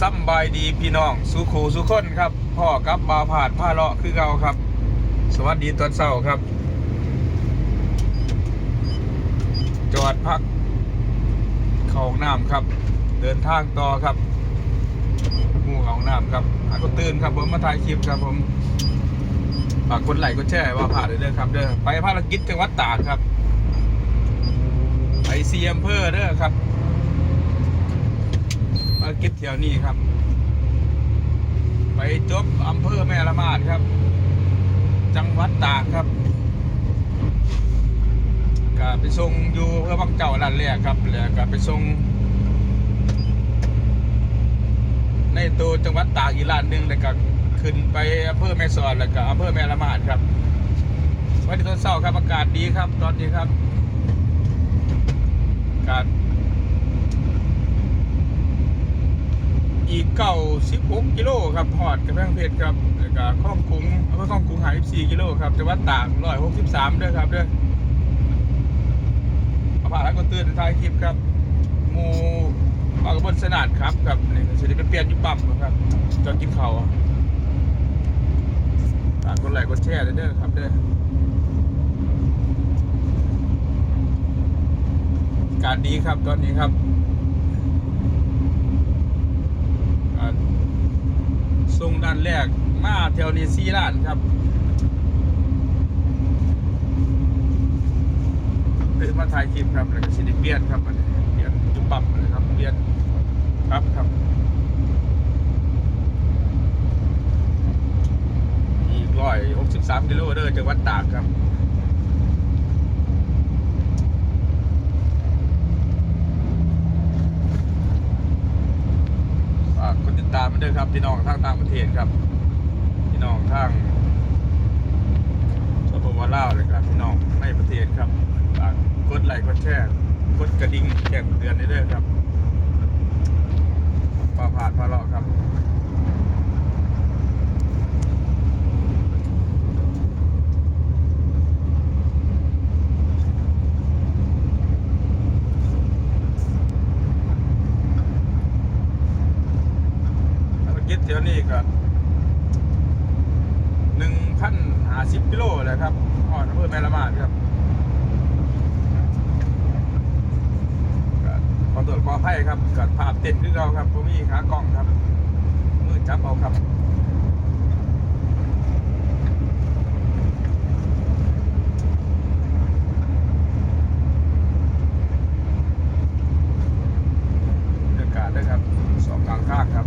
ซ้ำบายดีพี่น้องสุขูสุขคนครับพ่อกับบาวผาดผ้าเลาะคือเก่าครับ สวัสดีตอนเช้าครับ จอดพัก เข้าหน้ำครับ เดินทางต่อครับมูเข้าหน้ำครับอะก็ตื่นครับผมมาถ่ายคลิปครับผมฝากกดไลค์กดแชร์ว่าผ่านเด้อครับเด้อไปภารกิจจังหวัดตากครับไปซีอำเภอเด้อครับารกิจเที่ยวนี้ครับ ไปจบอำเภอแม่ละมาดครับ จังหวัดตากครับก็ไปส่งอยู่เพื่อบางเจ้าลันแรกครับแล้วก็ไปส่งในตัวจังหวัดตากอีกร้านหนึ่งแล้วก็ขึ้นไปอำเภอแม่สอดแล้วก็อำเภอแม่ละมาดครับวันนี้ตอนเช้าครับอากาศดีครับ ตอนนี้ครับอากาศ อีกเก้าสิบหกกิโลครับหอดกระแพงเพชรครับแล้วก็ข้องกุ้งอำเภอข้องกุ้งหายสี่กิโลครับจังหวัดตากร้อยหกสิบสามเด้อครับเด้อมาผ่านแล้วก็ตื่นท้ายคลิปครับหมูปากบนสนานครับครับนี่จะได้ไปเปลี่ยนยุบปั๊มครับจอดกินข้าวอะฝากกดไลค์กดแชร์ด้วยเด้อครับเด้ออากาศดีครับตอนนี้ครับ อ่า ส่งด้านแรกมาแถวนี้สี่ล้านครับเดินมาถ่ายคลิปครับแล้วก็สิได้เปียนครับอันนี้เปียนจุดปั๊มนะครับเปียนครับครับอีกร้อยหกสิบสามกิโลเด้อจังหวัดตากครับากกดติดตามมาด้วยครับพี่น้องทางต่างประเทศครับ พี่น้องทางสปปลาวเลยครับพี่น้องในประเทศครับฝากกดไลค์กดแชร์กดกระดิ่งแจ้งเตือนได้ด้วยครับปลาผาดปลาเลาะครับ ภารกิจเที่ยว นี่ก็หนึ่งพันหาสิบกิโลเลยครับหอนอำเภอแม่ละมาดครับก็ขอตรวจขออภัยครับเกิดภาพเต็มขึ้นเราครับผมมีขากล้องครับมือจับเอาครับ บรรยากาศด้วยครับสองกลางข้างครับ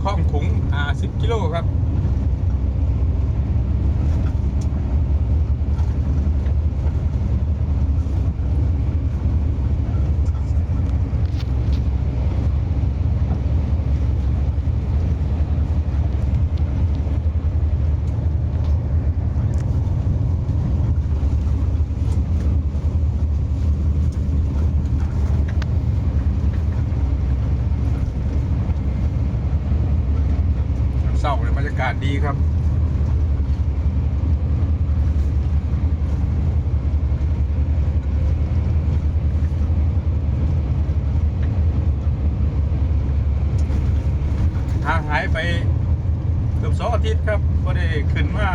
เวอร์ข้องขุง10 กิโลครับ เศร้าเลยบรรยากาศ ดีครับทางหายไปเกือบสองอาทิตย์ครับก็ได้ขึ้นมา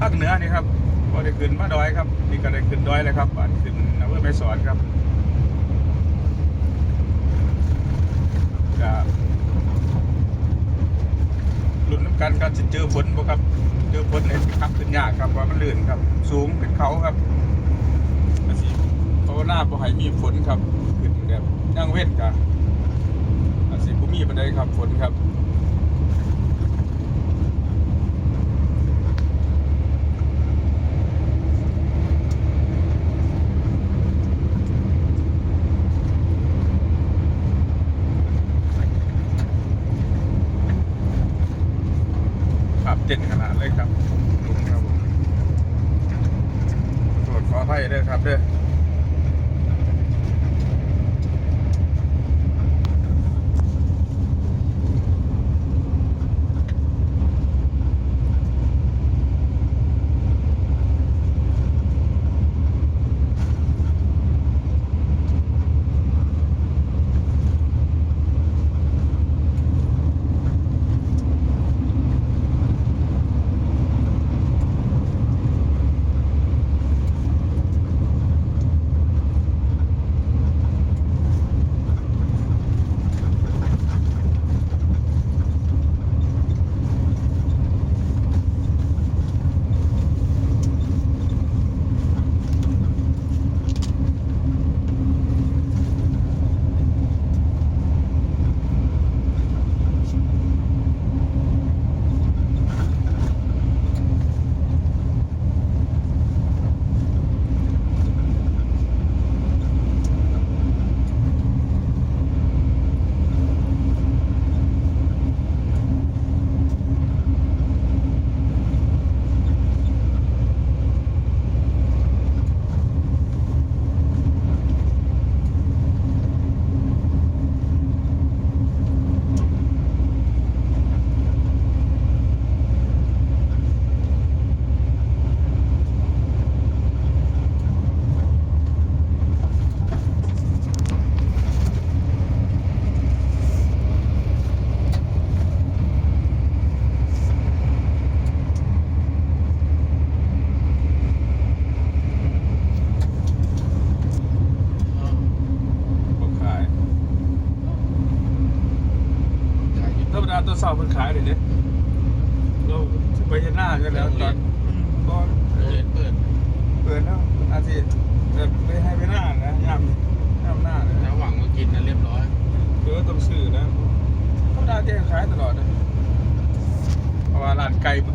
ภาคเหนือนี่ครับก็ได้ขึ้นมาดอยครับนี่ก็ได้ขึ้นดอยเลยครับบ้านขึ้นอำเภอแม่สอดครับ เจอฝนบ่ครับ เจอฝนเลยขับขึ้นยากครับว่ามันลื่นครับ สูงเป็นเขาครับภาษีภาวนาบ่ให้มีฝนครับขึ้นแบบย่างเว้นกะภาษีบ่มมีปานใดครับฝนครับ ภัยเด้อครับเด้อ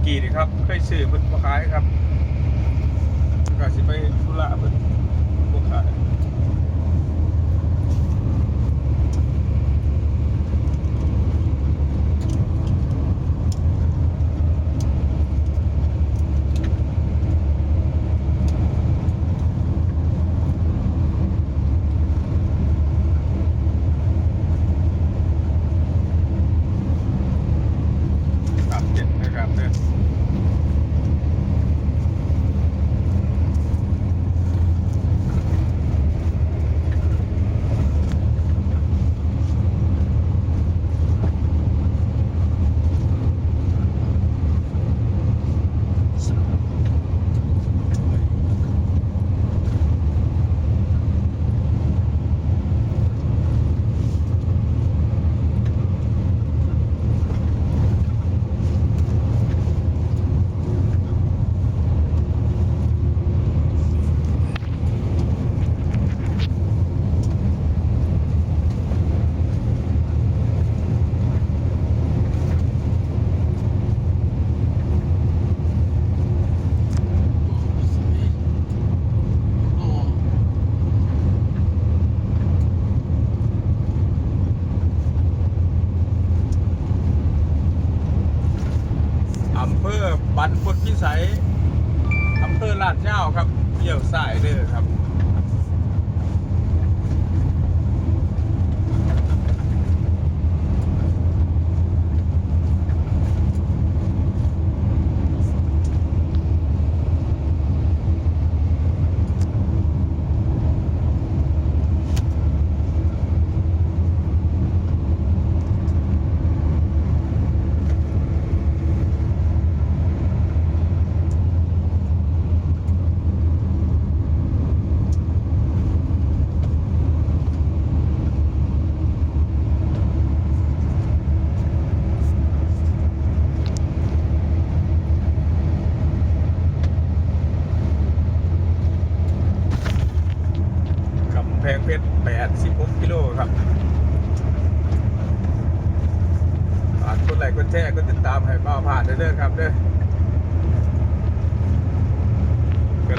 กี้นี่ครับเคยซื้อมันผู้ขายครับก็สิไปธุระมันผู้ขาย อำเภอลาดเจ้าครับเดี่ยวสายเด้อครับ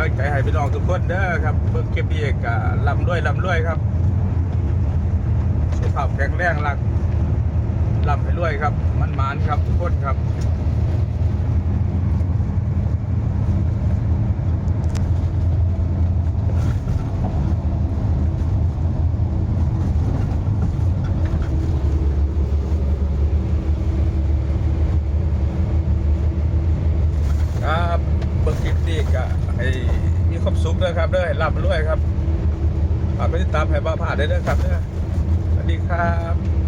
ลังใจให้พี่น้องทุกคนเด้อครับเบิ่งคลิปนี้ก็ลำด้วยลำด้วยครับสุขภาพแข็งแรงหลักลำให้รวยครับ มันมานครับทุกคนครับเบิกคลิปนี้ก็ให้มีความ สุขด้วยครับด้วยรับรวยครับฝากไปติดตามให้บ้าผ่าได้ด้วยครับเด้อสวัสดีครับ